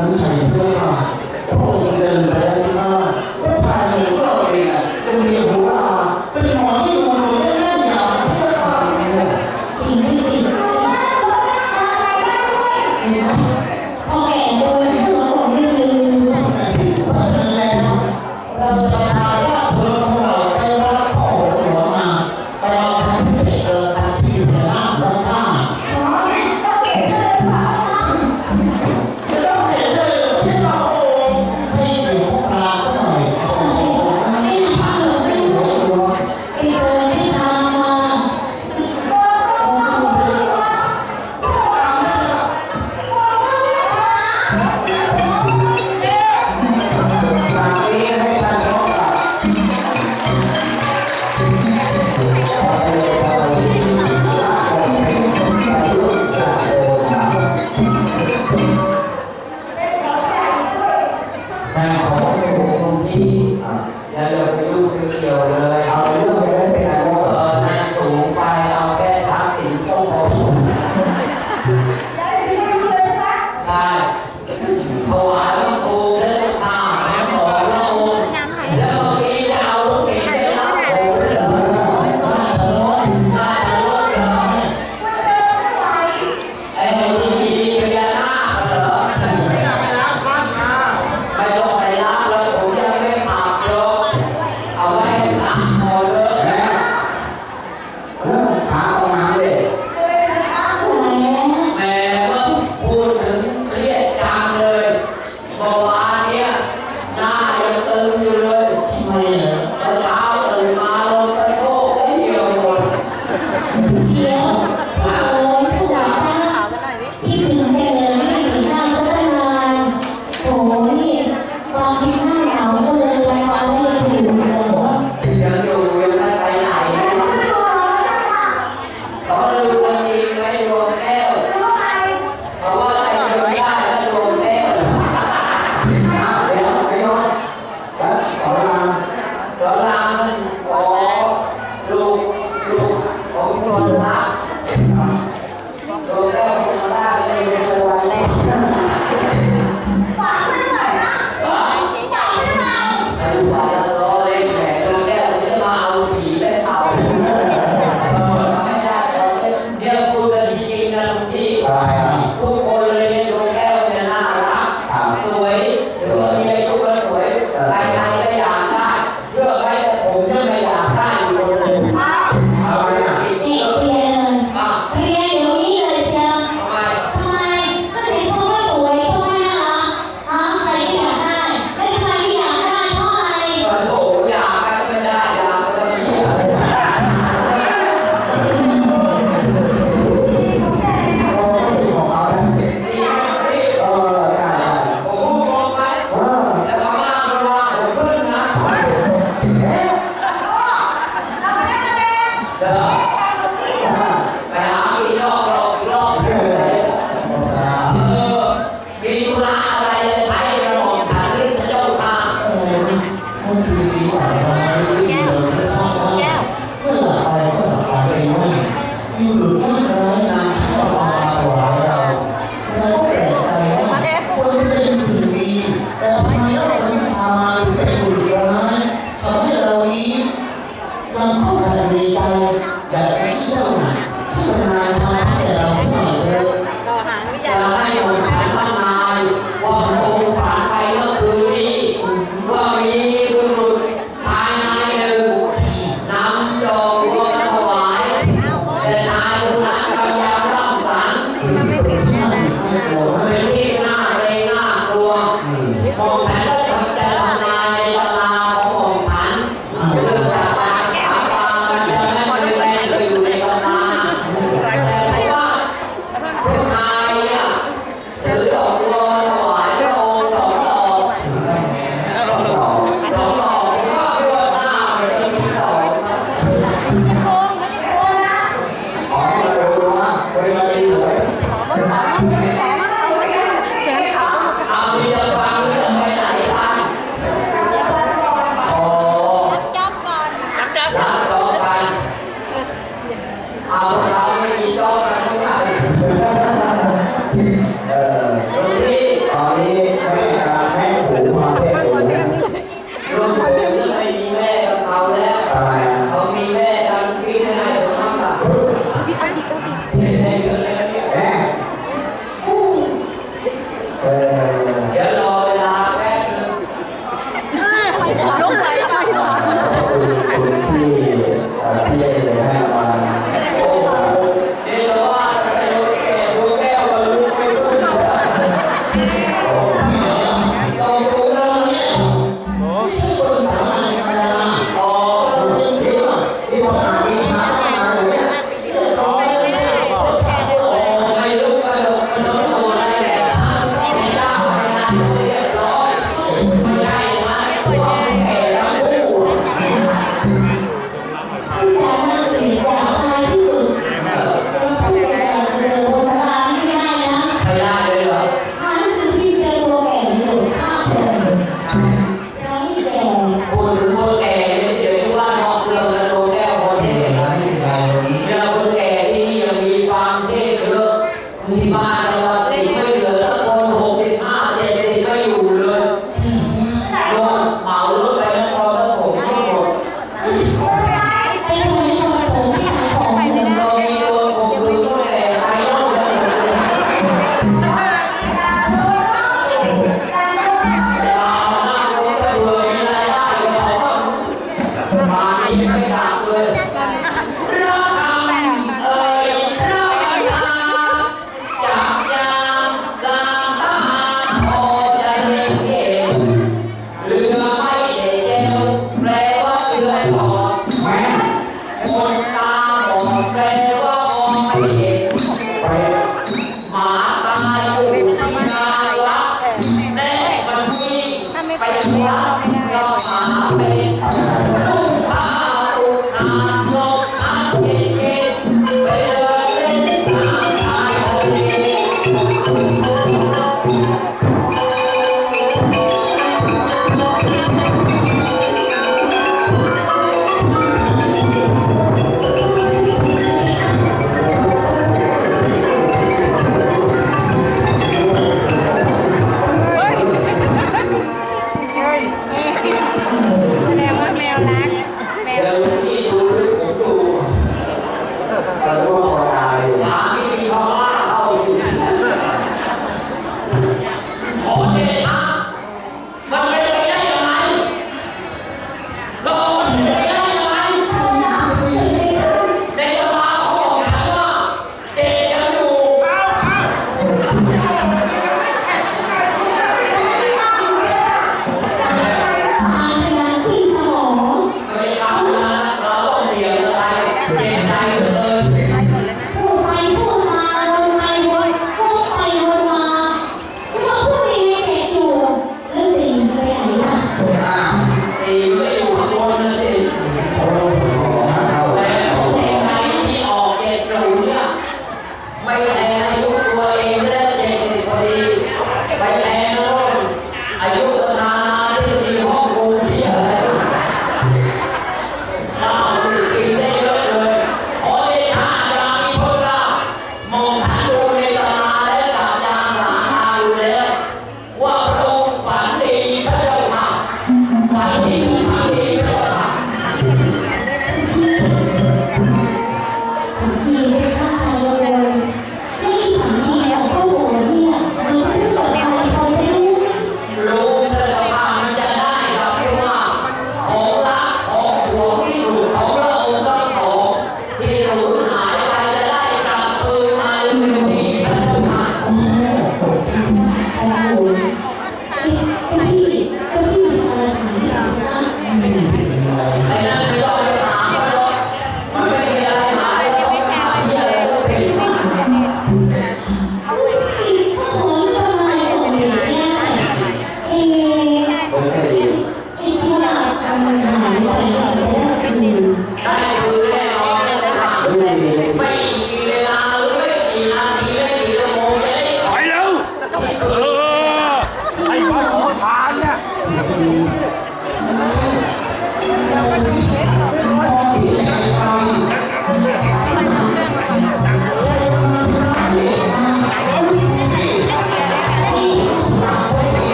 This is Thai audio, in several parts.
ซื้ชัยเพื่อพระองค์เดินไป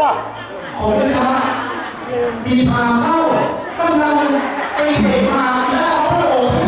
ว่ะผมครับมีพาเข้ากำลังไปเห็นมาที่หน้าพระองค์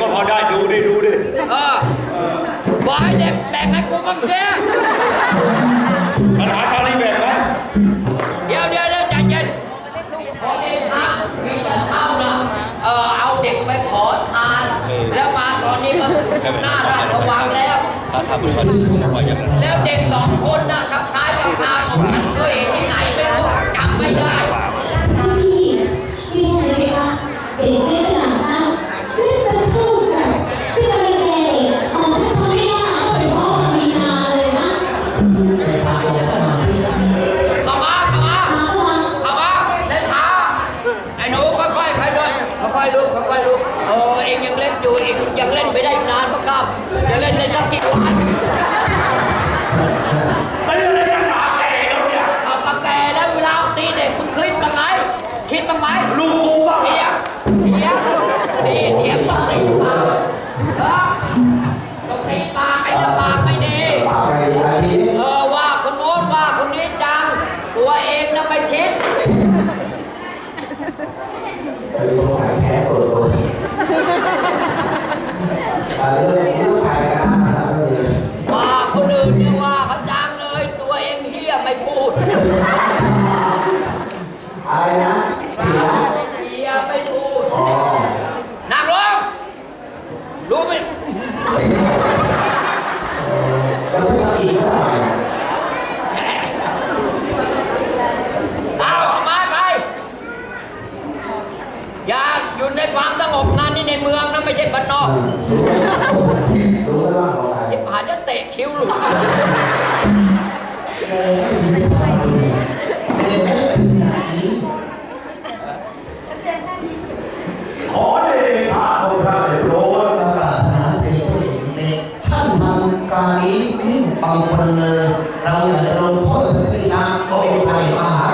ก็พอได้ดูดิดูดิเออบอกเด็กแบ่งให้กูบ้างเสียปัญหาชาลีแบ่งไหมเดี๋ยวเดี๋ยวเดี๋ยจัดเย็นพอดีครับมีแต่ข้าวนะเออเอาเด็กไปขอทาน แล้วมาตอนนี้มันหน้าได้ระวังแล้วแล้วเด็กสองคนนะครับคล้ายกับตาของฉันก็เอง ดูไปแล้วพูดอีกเท่าไหร่ไป อย่าอยู่ในความสงบนั้นนี่ในเมืองนะไม่ใช่บ้านนอกรู้แาเขาอะไาจะเตะคิ้วหลุด มงคลเลยเราอยากจะลงโทษพฤติกรรมโอ้ยไปมา